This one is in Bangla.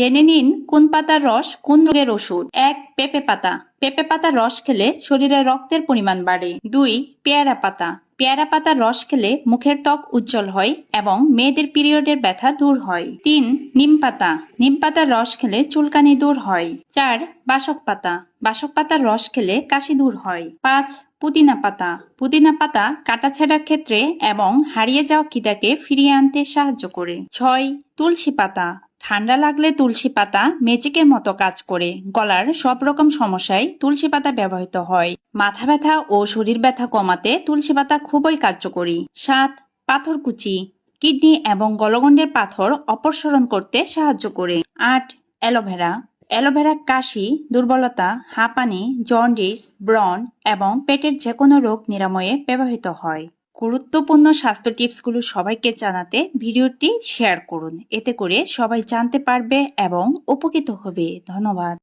জেনে নিন কোন পাতার রস কোন রোগের ওষুধ। এক, পেঁপে পাতা। পেঁপে পাতার রস খেলে শরীরে রক্তের পরিমাণ বাড়ে। দুই, পেয়ারা পাতা। পেয়ারা পাতার রস খেলে মুখের ত্বক উজ্জ্বল হয় এবং মেয়েদের পিরিয়ডের ব্যথা দূর হয়। তিন, নিম পাতা। নিম পাতার রস খেলে চুলকানি দূর হয়। চার, বাসক পাতা। বাসক পাতার রস খেলে কাশি দূর হয়। পাঁচ পুদিনা পাতা। পুদিনা পাতা কাটাছেঁড়ার ক্ষেত্রে এবং হারিয়ে যাওয়া খিদাকে ফিরিয়ে আনতে সাহায্য করে। ছয়, তুলসী পাতা। ঠান্ডা লাগলে তুলসী পাতা ম্যাজিকের মতো কাজ করে। গলার সব রকম সমস্যায় তুলসী পাতা ব্যবহৃত হয়। মাথা ব্যথা ও শরীর ব্যথা কমাতে তুলসী পাতা খুবই কার্যকরী। সাত পাথরকুচি কিডনি এবং গলগণ্ডের পাথর অপসারণ করতে সাহায্য করে। আট, অ্যালোভেরা। অ্যালোভেরা, কাশি, দুর্বলতা, হাঁপানি, জন্ডিস ব্রন এবং পেটের যে কোনো রোগ নিরাময়ে ব্যবহৃত হয়। গুরুত্বপূর্ণ স্বাস্থ্য টিপসগুলো সবাইকে জানাতে ভিডিওটি শেয়ার করুন। এতে করে সবাই জানতে পারবে এবং উপকৃত হবে। ধন্যবাদ।